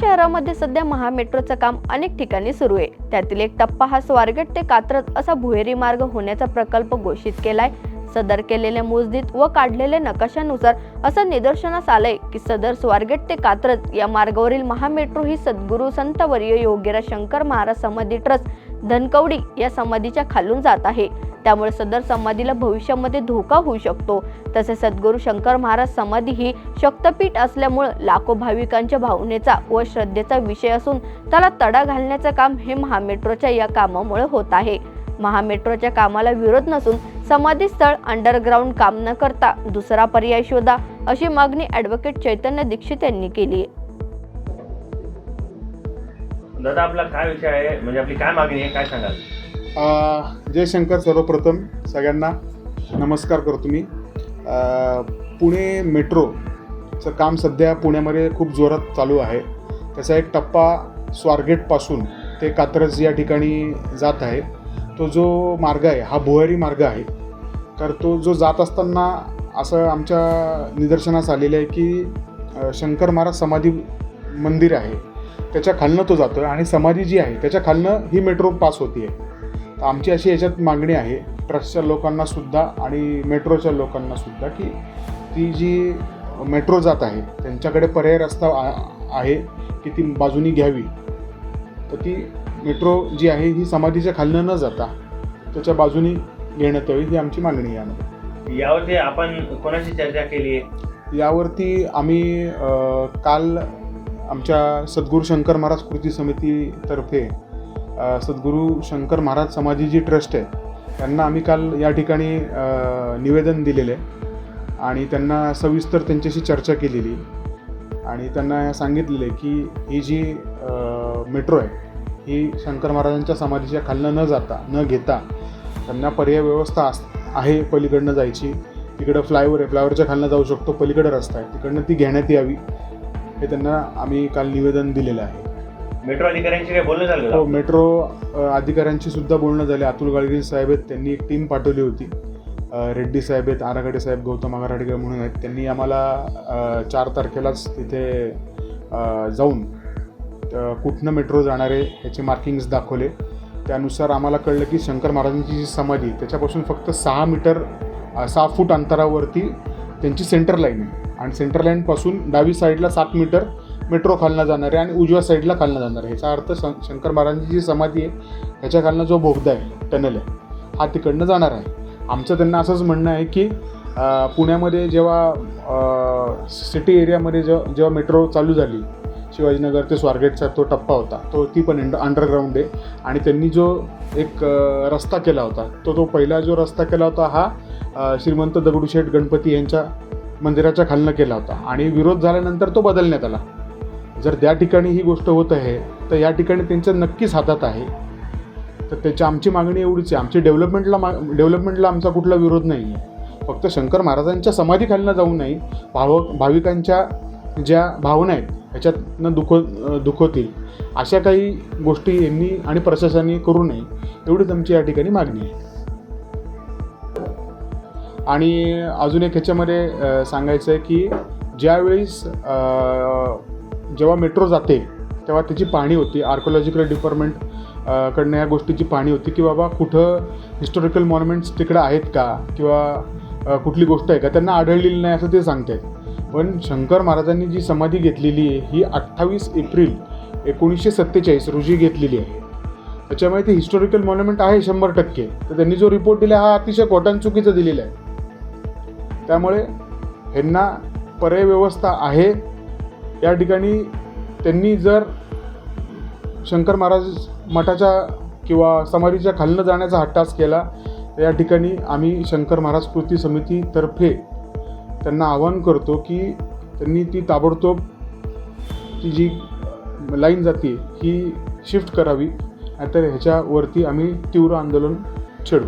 शहरामध्ये सध्या महामेट्रोचं काम अनेक ठिकाणी सुरू आहे. त्यातील एक टप्पा हा स्वारगेट ते कात्रज असा भुहेरी मार्ग होण्याचा प्रकल्प घोषित केलाय. सदर केलेल्या मोजदीत व काढलेल्या नकाशानुसार असं निदर्शनास आलंय की सदर स्वारगेट ते कात्रज या मार्गावरील महामेट्रो ही सद्गुरू संतवर्य योगेरा शंकर महाराज समाधी ट्रस्ट धनकवडी या समाधीच्या खालून जात आहे. त्यामुळे सदर समाधीला भविष्यामध्ये धोका होऊ शकतो. तसेच सद्गुरू शंकर महाराज समाधी ही शक्तपीठ असल्यामुळे लाखो भाविकांच्या भावनेचा व श्रद्धेचा विषय असून त्याला तडा घालण्याचं काम हे महामेट्रोच्या या कामामुळे होत आहे. महामेट्रोच्या कामाला विरोध नसून समाधी स्थळ अंडरग्राऊंड काम न करता दुसरा पर्याय शोधा अशी मागणी ॲडव्होकेट चैतन्य दीक्षित यांनी केली आहे. दादा आपला काय विषय आहे? म्हणजे आपली काय मागणी आहे? काय सांगाल? जयशंकर सर्वप्रथम सगळ्यांना नमस्कार करतो मी. पुणे मेट्रोचं काम सध्या पुण्यामध्ये खूप जोरात चालू आहे. त्याचा एक टप्पा स्वारगेटपासून ते कात्रज या ठिकाणी जात आहे. तो जो मार्ग आहे हा भुयारी मार्ग आहे. तर तो जो जात असताना असं आमच्या निदर्शनास आलेलं आहे की शंकर महाराज समाधी मंदिर आहे. त्याच्या खालनं तो जातो आहे आणि समाधी जी आहे त्याच्या खालनं ही मेट्रो पास होती आहे तर आमची अशी याच्यात मागणी आहे ट्रस्टच्या लोकांना सुद्धा आणि मेट्रोच्या लोकांना सुद्धा की ती जी मेट्रो जात आहे त्यांच्याकडे पर्याय रस्ता आहे की ती बाजूनी घ्यावी. तर ती मेट्रो जी आहे ही समाधीच्या खालनं न जाता त्याच्या बाजूनी घेण्यात यावी ही आमची मागणी आहे. यामध्ये यावरती आपण कोणाशी चर्चा केली आहे? यावरती आम्ही काल आमच्या सद्गुरू शंकर महाराज कृती समितीतर्फे सद्गुरू शंकर महाराज समाधी जी ट्रस्ट आहे. त्यांना आम्ही काल या ठिकाणी निवेदन दिलेलं आहे. आणि त्यांना सविस्तर त्यांच्याशी चर्चा केलेली आणि त्यांना सांगितलेलं आहे की ही जी मेट्रो आहे ही शंकर महाराजांच्या समाधीच्या खालनं न जाता न घेता त्यांना पर्याय व्यवस्था अस आहे पलीकडनं जायची. तिकडं फ्लायओव्हर आहे फ्लायओव्हरच्या खालनं जाऊ शकतो पलीकडं रस्ता आहे. तिकडनं ती घेण्यात यावी. हे त्यांना आम्ही काल निवेदन दिलेलं आहे. मेट्रो अधिकाऱ्यांशी काही बोलणं झालं हो का? मेट्रो अ, अधिकाऱ्यांशी सुद्धा बोलणं झाले. अतुल गाडगिरी साहेब आहेत त्यांनी एक टीम पाठवली होती. अ, रेड्डी साहेब आहेत आरागडे साहेब गौतम आगाराडकर म्हणून आहेत. त्यांनी आम्हाला अ, चार तारखेलाच तिथे अ, जाऊन अ, कुठनं मेट्रो जाणार आहे ह्याचे मार्किंग्स दाखवले. त्यानुसार आम्हाला कळलं की शंकर महाराजांची जी समाधी त्याच्यापासून फक्त सहा मीटर अ, सहा फूट अंतरावरती त्यांची सेंटर लाईन आहे. आणि सेंटर लाईनपासून डावी साईडला सात मीटर मेट्रो खालनं जाणार आहे आणि उजव्या साईडला खालनं जाणार. आहे ह्याचा अर्थ शं शंकर महाराजांची जी समाधी आहे ह्याच्या खालनं जो बोगदा आहे टनल आहे हा तिकडनं जाणार आहे. आमचं त्यांना असंच म्हणणं आहे की पुण्यामध्ये जेव्हा सिटी एरियामध्ये जेव्हा जेव्हा मेट्रो चालू झाली शिवाजीनगर ते स्वारगेटचा तो टप्पा होता तो ती पण इंड अंडरग्राऊंड आहे. आणि त्यांनी जो एक रस्ता केला होता तो तो पहिला जो रस्ता केला होता हा श्रीमंत दगडूशेठ गणपती यांच्या मंदिराच्या खालनं केला होता. आणि विरोध झाल्यानंतर तो बदलण्यात आला. जर त्या ठिकाणी ही गोष्ट होत आहे तर या ठिकाणी त्यांच्या नक्कीच हातात आहे. तर त्याची आमची मागणी एवढीच आहे. आमची डेव्हलपमेंटला मा डेव्हलपमेंटला आमचा कुठला विरोध नाही आहे फक्त शंकर महाराजांच्या समाधीखालनं जाऊ नये. भाव भाविकांच्या ज्या भावना आहेत ह्याच्यातनं दुख दुखवतील. अशा काही गोष्टी यांनी आणि प्रशासनाने करू नये. एवढीच आमची या ठिकाणी मागणी आहे. आणि अजून एक ह्याच्यामध्ये सांगायचं आहे की ज्यावेळेस जेव्हा मेट्रो जाते तेव्हा त्याची पाहणी होती. आर्कोलॉजिकल डिपार्टमेंट कडनं या गोष्टीची पाहणी होती की बाबा कुठं हिस्टॉरिकल मॉन्युमेंट्स तिकडं आहेत का? किंवा कुठली गोष्ट आहे का? त्यांना आढळलेली नाही असं ते सांगतात पण शंकर महाराजांनी जी समाधी घेतलेली आहे ही अठ्ठावीस एप्रिल एकोणीसशे सत्तेचाळीस रोजी घेतलेली आहे. त्याच्यामुळे ते हिस्टॉरिकल मॉन्युमेंट आहे शंभर टक्के. तर त्यांनी जो रिपोर्ट दिला हा अतिशय कोटान चुकीचा दिलेला आहे. त्यामुळे ह्यांना पर्याय व्यवस्था आहे. या ठिकाणी त्यांनी जर शंकर महाराज मठाच्या किंवा समाधीच्या खालनं जाण्याचा हट्टास केला तर या ठिकाणी आम्ही शंकर महाराज कृती समितीतर्फे त्यांना आवाहन करतो की त्यांनी ती ताबडतोब ती जी लाईन जाते ही शिफ्ट करावी. नाहीतर ह्याच्यावरती आम्ही तीव्र आंदोलन छेडू.